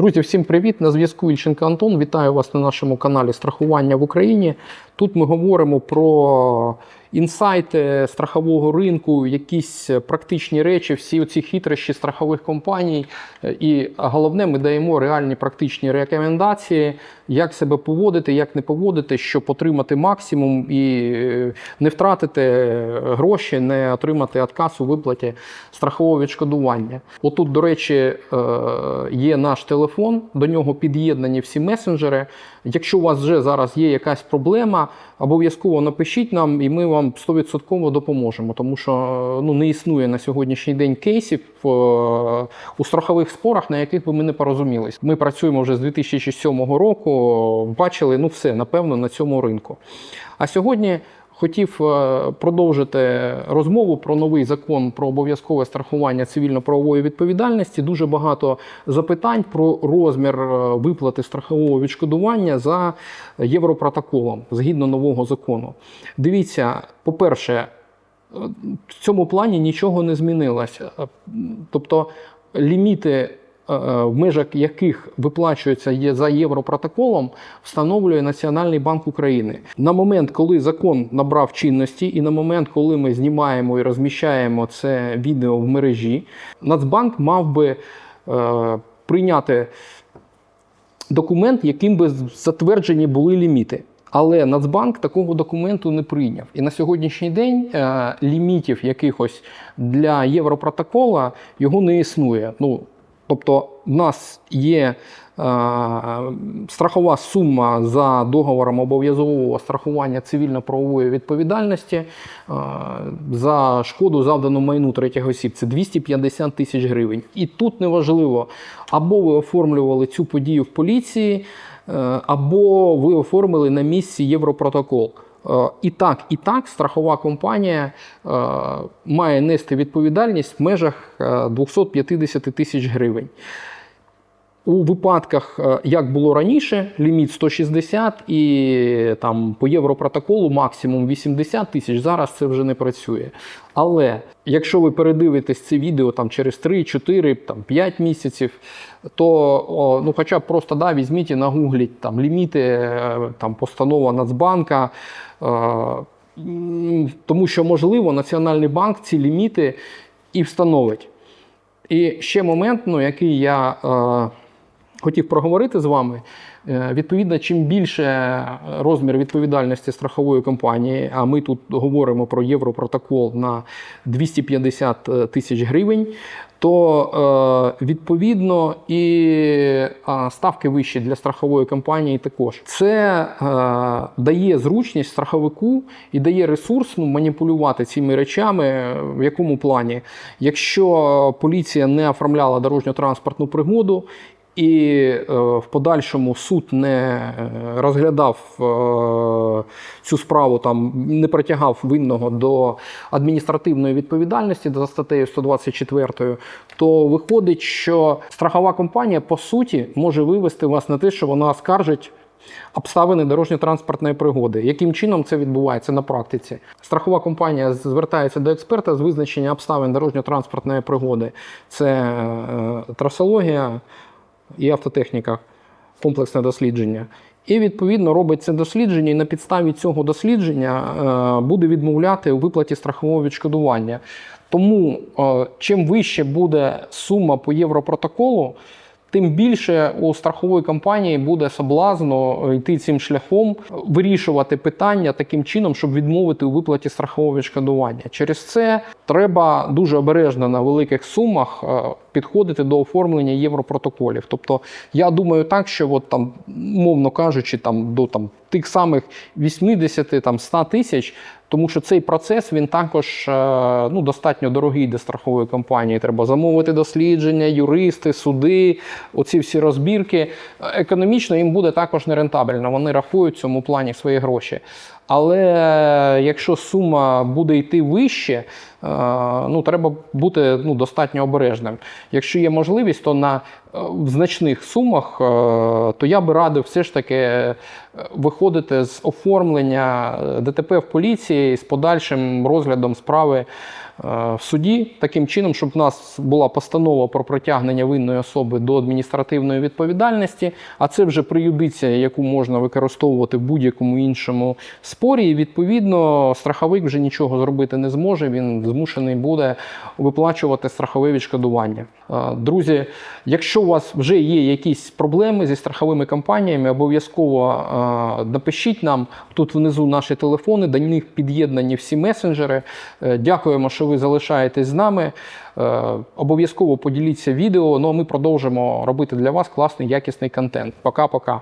Друзі, всім привіт! На зв'язку Ільченко Антон. Вітаю вас на нашому каналі Страхування в Україні. Тут ми говоримо про інсайти страхового ринку, якісь практичні речі, всі ці хитрощі страхових компаній. І головне, ми даємо реальні практичні рекомендації, як себе поводити, як не поводити, щоб отримати максимум і не втратити гроші, не отримати отказ у виплаті страхового відшкодування. Отут, до речі, е, є наш телефон, до нього під'єднані всі месенджери. Якщо у вас вже зараз є якась проблема, обов'язково напишіть нам, і ми вам 100% допоможемо, тому що ну, не існує на сьогоднішній день кейсів е, у страхових спорах, на яких би ми не порозумілись. Ми працюємо вже з 2007 року, бачили ну все, напевно, на цьому ринку. А сьогодні хотів е, продовжити розмову про новий закон про обов'язкове страхування цивільно-правової відповідальності. Дуже багато запитань про розмір е, виплати страхового відшкодування за європротоколом згідно нового закону. Дивіться, по-перше, е, в цьому плані нічого не змінилося. Тобто ліміти, в межах яких виплачуються є- за європротоколом, встановлює Національний банк України. На момент, коли закон набрав чинності, і на момент, коли ми знімаємо і розміщаємо це відео в мережі, Нацбанк мав би е, прийняти документ, яким би затверджені були ліміти. Але Нацбанк такого документу не прийняв. І на сьогоднішній день е, лімітів якихось для Європротокола його не існує. Ну, тобто, в нас є е, страхова сума за договором обов'язкового страхування цивільно-правової відповідальності е, за шкоду завдану майну третіх осіб. Це 250 тисяч гривень. І тут неважливо, або ви оформлювали цю подію в поліції, е, або ви оформили на місці Європротокол. Е, І так, і так страхова компанія е, має нести відповідальність в межах е, 250 тисяч гривень. У випадках, е, як було раніше, ліміт 160 і там по європротоколу максимум 80 тисяч. Зараз це вже не працює. Але якщо ви передивитесь це відео там через 3, 4, там 5 місяців, то ну, хоча б просто да, візьміть і нагугліть там ліміти, е, там постанова Нацбанка. е, Тому що можливо Національний банк ці ліміти і встановить. І ще момент, ну, який я хотів проговорити з вами. Е, Відповідно, чим більше розмір відповідальності страхової компанії, а ми тут говоримо про європротокол на 250 тисяч гривень, то е, відповідно і е, ставки вищі для страхової компанії також. Це е, дає зручність страховику і дає ресурс ну, маніпулювати цими речами. В якому плані? Якщо поліція не оформляла дорожньо-транспортну пригоду. І е, в подальшому суд не е, розглядав е, цю справу, там не притягав винного до адміністративної відповідальності за статтею 124, то виходить, що страхова компанія по суті може вивести вас на те, що вона оскаржить обставини дорожньо-транспортної пригоди. Яким чином це відбувається на практиці? Страхова компанія звертається до експерта з визначення обставин дорожньо-транспортної пригоди. Це трасологія і автотехніка, комплексне дослідження. І відповідно робить це дослідження, і на підставі цього дослідження е, буде відмовляти у виплаті страхового відшкодування. Тому е, чим вище буде сума по європротоколу, тим більше у страхової компанії буде соблазно йти цим шляхом, вирішувати питання таким чином, щоб відмовити у виплаті страхового відшкодування. Через це треба дуже обережно на великих сумах е, підходити до оформлення європротоколів. Тобто, я думаю так, що от там, мовно кажучи, там до там тих самих 80 там 100 тисяч. Тому що цей процес він також е, ну, достатньо дорогий для страхової компанії. Треба замовити дослідження, юристи, суди, оці всі розбірки. Економічно їм буде також нерентабельно. Вони рахують в цьому плані свої гроші. Але якщо сума буде йти вище, е, ну треба бути ну, достатньо обережним. Якщо є можливість, то на е, значних сумах, е, то я би радив все ж таки е, виходити з оформлення е, ДТП в поліції з подальшим розглядом справи е, в суді таким чином, щоб в нас була постанова про притягнення винної особи до адміністративної відповідальності, а це вже преюдиція, яку можна використовувати в будь-якому іншому спорі. І відповідно страховик вже нічого зробити не зможе. Він змушений буде виплачувати страхове відшкодування. Е, Друзі, якщо у вас вже є якісь проблеми зі страховими компаніями, обов'язково е, напишіть нам тут внизу наші телефони, до них під'єднані всі месенджери. Е, Дякуємо, що ви залишаєтесь з нами. Е, Обов'язково поділіться відео. Ну а ми продовжимо робити для вас класний якісний контент. Пока-пока.